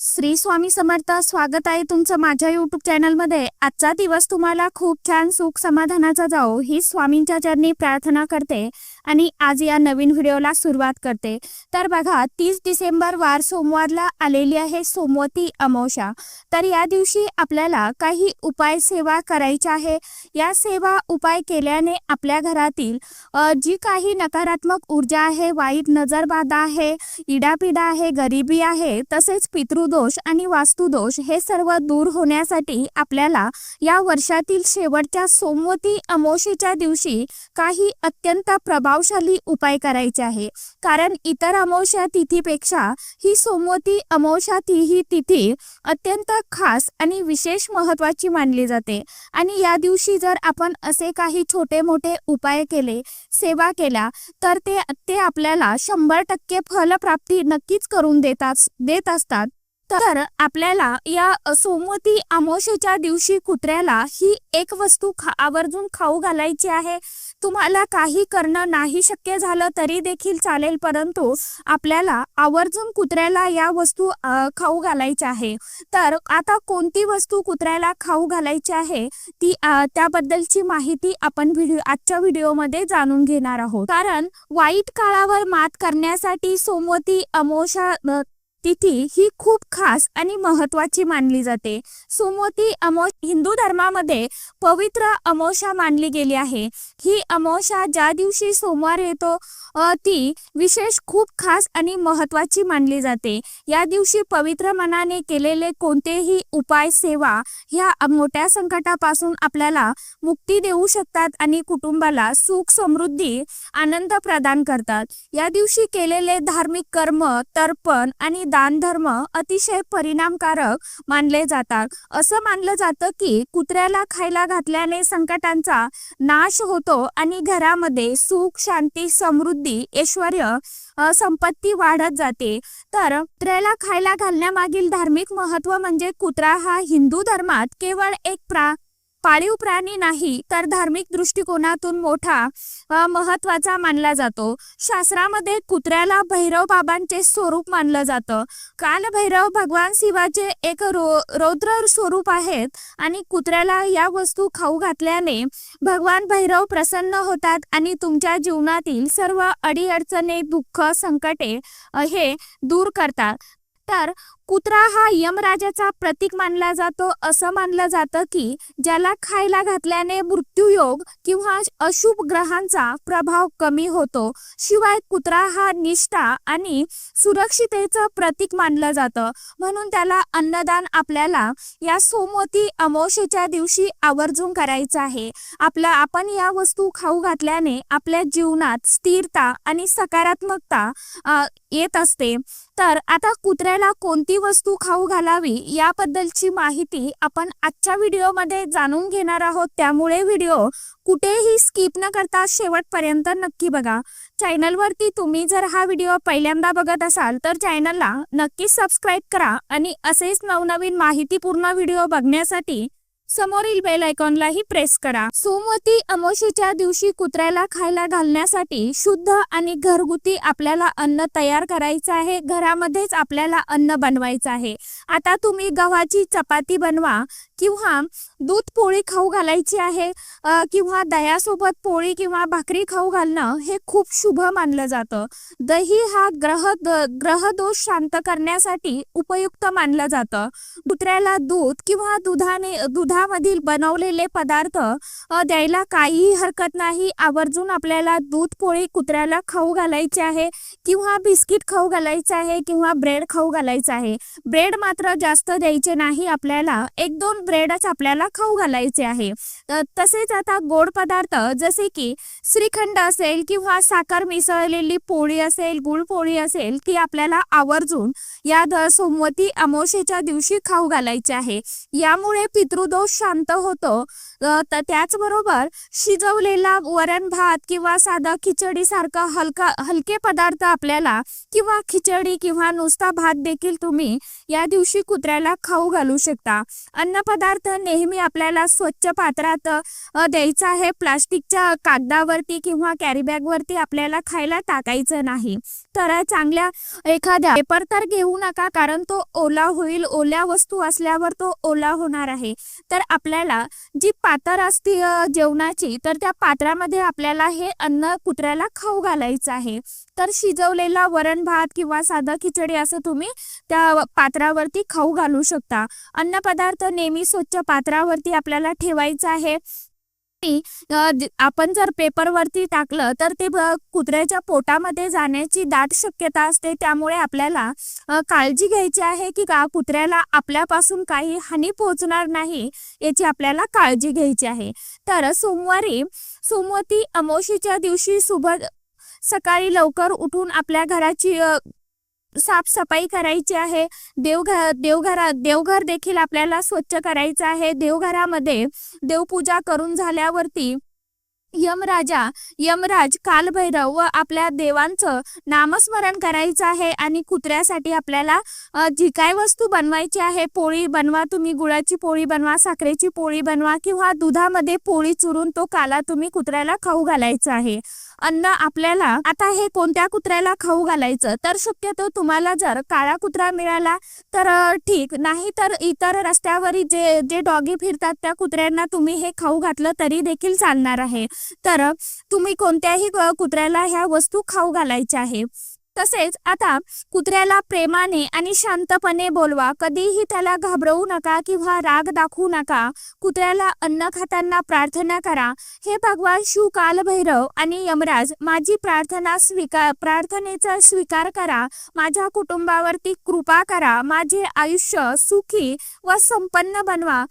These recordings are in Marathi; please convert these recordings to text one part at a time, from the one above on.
श्री स्वामी समर्थ स्वागत आहे तुमचं माझ्या युट्यूब चॅनलमध्ये आजचा दिवस तुम्हाला खूप छान सुख समाधानाचा जाओ ही स्वामींच्या चरणी प्रार्थना करते आणि आज या नवीन व्हिडिओला सुरुवात करते. तर बघा तीस डिसेंबर वार सोमवारला आलेली आहे सोमवती अमावस्या. तर या दिवशी आपल्याला काही उपाय सेवा करायच्या आहे. या सेवा उपाय केल्याने आपल्या घरातील जी काही नकारात्मक ऊर्जा आहे वाईट नजरबाधा आहे इडापिडा आहे गरिबी आहे तसेच पितृ दोष आणि वास्तुदोष हे सर्व दूर होण्यासाठी आपल्याला या वर्षातील शेवटच्या सोमवती अमोशीच्या दिवशी काही अत्यंत प्रभावशाली उपाय करायचे आहे. कारण इतर अमावस्या तिथीपेक्षा ही सोमवती अमोशा ती ही तिथी अत्यंत खास आणि विशेष महत्वाची मानली जाते. आणि या दिवशी जर आपण असे काही छोटे मोठे उपाय केले सेवा केल्या तर ते ते आपल्याला शंभर टक्के फलप्राप्ती नक्कीच करून देतात देत असतात. तर आपल्याला या सोमवती अमावस्येच्या दिवशी कुत्र्याला ही एक वस्तू खा आवर्जून खाऊ घालायची आहे. तुम्हाला काही करणं नाही शक्य झालं तरी देखील चालेल परंतु आपल्याला आवर्जून कुत्र्याला या वस्तू खाऊ घालायच्या आहे. तर आता कोणती वस्तू कुत्र्याला खाऊ घालायची आहे ती त्याबद्दलची माहिती आपण व्हिडिओ आजच्या व्हिडिओमध्ये जाणून घेणार आहोत. कारण वाईट काळावर मात करण्यासाठी सोमवती अमोशा तिथी ही खूप खास आणि महत्वाची मानली जाते. सुमोती अमोश हिंदू धर्मामध्ये पवित्र अमावस्या मानली गेली आहे. ही अमावस्या ज्या दिवशी सोमवार येतो ती विशेष खूप खास आणि महत्वाची मानली जाते. या दिवशी पवित्र मनाने केलेले कोणतेही उपाय सेवा ह्या मोठ्या संकटापासून आपल्याला मुक्ती देऊ शकतात आणि कुटुंबाला सुख समृद्धी आनंद प्रदान करतात. या दिवशी केलेले धार्मिक कर्म तर्पण आणि दानधर्म अतिशय परिणामकारक मानले जातात. असं मानलं जातं की कुत्र्याला खायला घातल्याने संकटांचा नाश होतो आणि घरामध्ये सुख शांती समृद्धी ऐश्वर संपत्ती वाढत जाते. तर कुत्र्याला खायला घालण्यामागील धार्मिक महत्त्व म्हणजे कुत्रा हा हिंदू धर्मात केवळ एक प्रा पाळीव प्राणी नाही तर धार्मिक दृष्टिकोनातून मोठा महत्त्वाचा मानला जातो. शास्त्रामध्ये कुत्र्याला भैरव बाबांचे स्वरूप मानलं जातं. काल भैरव भगवान शिवाचे एक रो रौद्र स्वरूप आहेत आणि कुत्र्याला या वस्तू खाऊ घातल्याने भगवान भैरव प्रसन्न होतात आणि तुमच्या जीवनातील सर्व अडीअडचणी दुःख संकटे हे दूर करतात. तर कुत्रा हा यमराजाचा प्रतीक मानला जातो. असं मानलं जातं की ज्याला खायला घातल्याने मृत्यूयोग किंवा अशुभ ग्रहांचा प्रभाव कमी होतो. शिवाय कुत्रा हा निष्ठा आणि सुरक्षितेचं प्रतीक मानलं जातं. म्हणून त्याला अन्नदान आपल्याला या सोमवती अमावशेच्या दिवशी आवर्जून करायचं आहे. आपला आपण या वस्तू खाऊ घातल्याने आपल्या जीवनात स्थिरता आणि सकारात्मकता येत असते. तर आता कुत्र्याला कोणती वस्तू खाऊ घालावी याबद्दलची माहिती आपण आजच्या व्हिडिओमध्ये जाणून घेणार आहोत. त्यामुळे व्हिडिओ कुठेही स्किप न करता शेवटपर्यंत नक्की बघा. चॅनलवरती तुम्ही जर हा व्हिडिओ पहिल्यांदा बघत असाल तर चॅनलला नक्कीच सबस्क्राईब करा आणि असेच नवनवीन माहितीपूर्ण व्हिडिओ बघण्यासाठी समोरील बेल आयकॉनलाही प्रेस करा. सोमवती अमावस्येच्या दिवशी कुत्र्याला खायला घालण्यासाठी शुद्ध आणि घरगुती आपल्याला अन्न तयार करायचं आहे. घरामध्येच आपल्याला अन्न बनवायचं आहे. आता तुम्ही गव्हाची चपाती बनवा किंवा दूध पोळी खाऊ घालायची आहे किंवा दह्यासोबत पोळी किंवा भाकरी खाऊ घालणं हे खूप शुभ मानलं जातं. दही हा ग्रह द- ग्रहदोष शांत करण्यासाठी उपयुक्त मानलं जातं. कुत्र्याला दूध किंवा दुधाने दुधा दुधामधील बनवलेले पदार्थ द्यायला काहीही हरकत नाही. आवर्जून आपल्याला दूध पोळी कुत्र्याला खाऊ घालायची आहे किंवा बिस्किट खाऊ घालायचं आहे किंवा ब्रेड खाऊ घालायचं आहे. ब्रेड मात्र जास्त द्यायचे नाही. आपल्याला एक दोन ब्रेडच आपल्याला खाऊ घालायचे आहे. तसेच आता गोड पदार्थ जसे की श्रीखंड असेल किंवा साखर मिसळलेली पोळी असेल गुळ पोळी असेल ती आपल्याला आवर्जून या सोमवती अमावस्येच्या दिवशी खाऊ घालायचे आहे. यामुळे पितृदोष शांत होतो. त्याचबरोबर शिजवलेला वरण भात किंवा साधा खिचडी सारखा हलका हलके पदार्थ आपल्याला किंवा खिचडी किंवा नुसता भात देखील तुम्ही या दिवशी कुत्र्याला खाऊ घालू शकता. अन्नपदार्थ नेहमी आपल्याला स्वच्छ पात्रात द्यायचा आहे. प्लास्टिकच्या कागदावरती किंवा कॅरीबॅगवरती आपल्याला खायला टाकायचं नाही. तर चांगल्या एखाद्या पेपर तर घेऊ नका कारण तो ओला होईल ओल्या वस्तू असल्यावर तो ओला होणार आहे. तर आपल्याला जी पात्र असते जेवणाची तर त्या पात्रामध्ये आपल्याला हे अन्न कुत्र्याला खाऊ घालायचं आहे. तर शिजवलेला वरण भात किंवा साधं खिचडी असं तुम्ही त्या पात्रावरती खाऊ घालू शकता. अन्नपदार्थ नेहमी स्वच्छ पात्रावरती आपल्याला ठेवायचं आहे. आपण जर पेपरवरती टाकलं तर ते कुत्र्याच्या पोटामध्ये जाण्याची दाट शक्यता असते. त्यामुळे आपल्याला काळजी घ्यायची आहे की का कुत्र्याला आपल्यापासून काही हानी पोहोचणार नाही याची आपल्याला काळजी घ्यायची आहे. तर सोमवारी सोमवती अमोशीच्या दिवशी शुभ सकाळी लवकर उठून आपल्या घराची साफसफाई करायची आहे. देवघर देवघरा देवघर देखील आपल्याला स्वच्छ करायचं आहे. देवघरामध्ये देवपूजा करून झाल्यावरती यमराजा यमराज कालभैरव व आपल्या देवांचं नामस्मरण करायचं आहे आणि कुत्र्यासाठी आपल्याला जी काय वस्तू बनवायची आहे पोळी बनवा तुम्ही गुळाची पोळी बनवा साखरेची पोळी बनवा किंवा दुधामध्ये पोळी चुरून तो काला तुम्ही कुत्र्याला खाऊ घालायचा आहे. अन्न आपल्याला आता हे कोणत्या कुत्र्याला खाऊ घालायचं? तर शक्यतो तुम्हाला जर काळा कुत्रा मिळाला तर ठीक. नाही तर इतर रस्त्यावरील जे जे डॉगी फिरतात त्या कुत्र्यांना तुम्ही हे खाऊ घातलं तरी देखील चालणार आहे. तर तुम्ही कोणत्याही कुत्र्याला ह्या वस्तू खाऊ घालायच्या आहे तसेच आता कुत्र्याला प्रेमाने आणि शांतपणे बोलवा. कधीही त्याला घाबरवू नका किंवा राग दाखवू नका. कुत्र्याला अन्न खाताना प्रार्थना करा. हे भगवान शिव कालभैरव आणि यमराज माझी प्रार्थना स्वीकार प्रार्थनेचा स्वीकार करा. माझ्या कुटुंबावरती कृपा करा. माझे आयुष्य सुखी व संपन्न बनवा.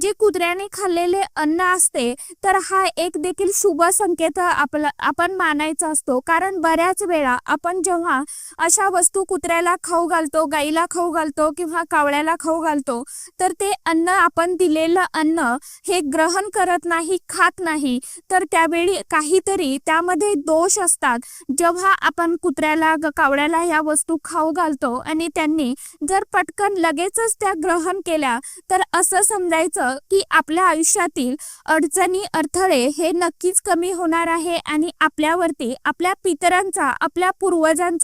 जे कुत्र्याने खाल्लेले अन्न असते तर हा एक देखील शुभ संकेत आपला आपण मानायचा असतो. कारण बऱ्याच वेळा आपण जेव्हा अशा वस्तू कुत्र्याला खाऊ घालतो गाईला खाऊ घालतो किंवा कावळ्याला खाऊ घालतो तर ते अन्न आपण दिलेलं अन्न हे ग्रहण करत नाही खात नाही. तर त्यावेळी काहीतरी त्यामध्ये दोष असतात. जेव्हा आपण कुत्र्याला कावळ्याला या वस्तू खाऊ घालतो आणि त्यांनी जर पटकन लगेचच त्या ग्रहण केल्या तर असं समजायचं की आपल्या आयुष्यातील अडचणी अडथळे हे नक्कीच कमी होणार आहे आणि आपल्यावरती आपल्या पितरांचा आपल्या पूर्वजांचा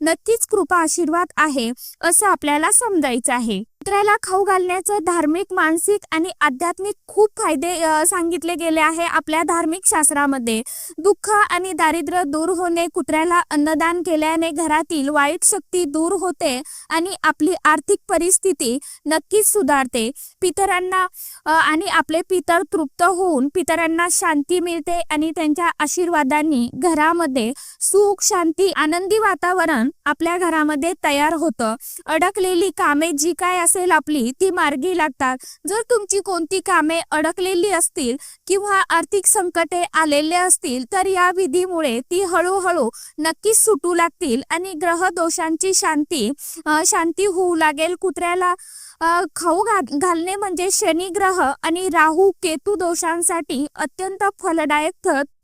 नक्कीच कृपा आशीर्वाद आहे असं आपल्याला समजायचं आहे. कुत्र्याला खाऊ घालण्याचं धार्मिक मानसिक आणि आध्यात्मिक खूप फायदे सांगितले गेले आहे आपल्या धार्मिक शास्त्रामध्ये. दुःख आणि दारिद्र्य दूर होणे कुत्र्याला अन्नदान केल्याने घरातील वाईट शक्ती दूर होते आणि आपली आर्थिक परिस्थिती नक्कीच सुधारते. पितरांना आणि आपले पितर तृप्त होऊन पितरांना शांती मिळते आणि त्यांच्या आशीर्वादांनी घरामध्ये सुख शांती आनंदी वातावरण आपल्या घरामध्ये तयार होतं. अडकलेली कामे जी काय असेल आपली ती मार्गी लागतात. जर तुमची कोणती कामे अडकलेली असतील किंवा आर्थिक संकटे आलेले असतील तर या विधीमुळे ती हळूहळू नक्कीच सुटू लागतील आणि ग्रह दोषांची शांती शांती होऊ लागेल. कुत्र्याला खाऊ घालणे म्हणजे शनी ग्रह आणि राहू केतू दोषांसाठी अत्यंत फलदायक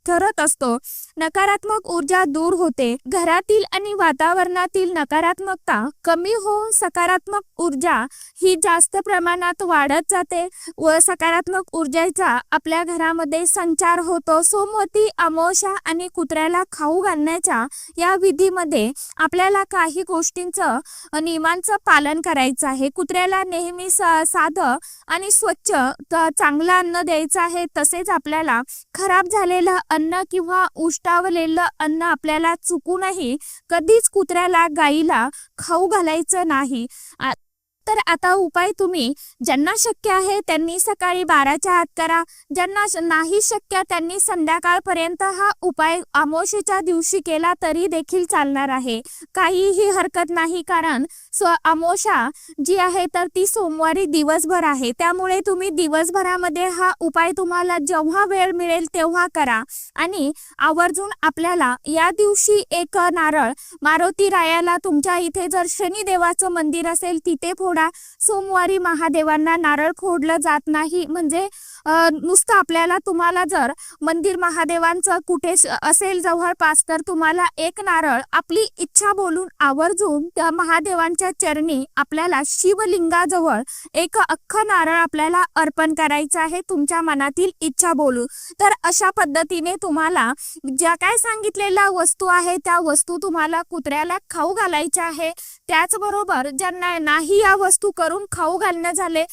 ठरत असतो. नकारात्मक ऊर्जा दूर होते. घरातील आणि वातावरणातील नकारात्मकता कमी होऊन सकारात्मक ऊर्जा ही जास्त प्रमाणात वाढत जाते व सकारात्मक ऊर्जेचा आपल्या घरामध्ये संचार होतो. सोमवती अमोशा आणि कुत्र्याला खाऊ घालण्याच्या या विधीमध्ये आपल्याला काही गोष्टींचं नियमांचं पालन करायचं आहे. कुत्र्याला नेहमी स साधं आणि स्वच्छ चांगलं अन्न द्यायचं आहे. तसेच आपल्याला खराब झालेलं अन्न किंवा उष्टावलेलं अन्न आपल्याला चुकूनही कधीच कुत्र्याला गाईला खाऊ घालायचं नाही. तर आता उपाय तुम्ही. ज्यांना शक्य आहे त्यांनी सकाळी बाराच्या आत करा. ज्यांना नाही शक्य त्यांनी संध्याकाळपर्यंत हा उपाय अमावस्येच्या दिवशी केला तरी देखील चालणार आहे. काहीही हरकत नाही कारण स्व अमावस्या जी आहे तर ती सोमवारी दिवसभर आहे. त्यामुळे तुम्ही दिवसभरामध्ये हा उपाय तुम्हाला जेव्हा वेळ मिळेल तेव्हा करा. आणि आवर्जून आपल्याला या दिवशी एक नारळ मारुती रायाला तुमच्या इथे जर शनिदेवाचं मंदिर असेल तिथे फोड फोडा सोमवारी महादेवांना नारळ खोडलं जात नाही. म्हणजे नुसतं आपल्याला तुम्हाला जर मंदिर महादेवांचं कुठे असेल जवळपास तर तुम्हाला एक नारळ आपली इच्छा बोलून आवर्जून त्या महादेवांच्या चरणी आपल्याला शिवलिंगाजवळ एक अख्ख नारळ आपल्याला अर्पण करायचं आहे तुमच्या मनातील इच्छा बोलून. तर अशा पद्धतीने तुम्हाला ज्या काय सांगितलेल्या वस्तू आहे त्या वस्तू तुम्हाला कुत्र्याला खाऊ घालायच्या आहे त्याचबरोबर ज्यांना नाही या वस्तू करून खाऊ घालणं झाले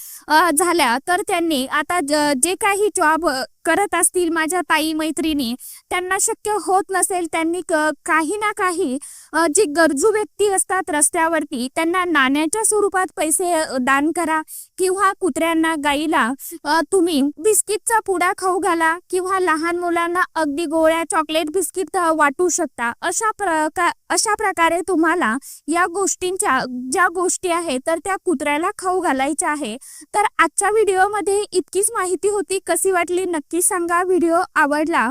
झाल्या. तर त्यांनी आता जे काही जॉब करत असतील माझ्या ताई मैत्रिणी त्यांना शक्य होत नसेल त्यांनी काही ना काही जी गरजू व्यक्ती असतात रस्त्यावरती त्यांना नाण्याच्या स्वरूपात पैसे दान करा किंवा कुत्र्यांना गाईला तुम्ही बिस्किटचा पुडा खाऊ घाला किंवा लहान मुलांना अगदी गोळ्या चॉकलेट बिस्किट वाटू शकता. अशा प्रकार अशा प्रकारे तुम्हाला या गोष्टींच्या ज्या गोष्टी आहेत तर त्या कुत्र्याला खाऊ घालायच्या आहे. तर आजच्या व्हिडिओमध्ये इतकीच माहिती होती. कशी वाटली नक्की सांगा. व्हिडिओ आवडला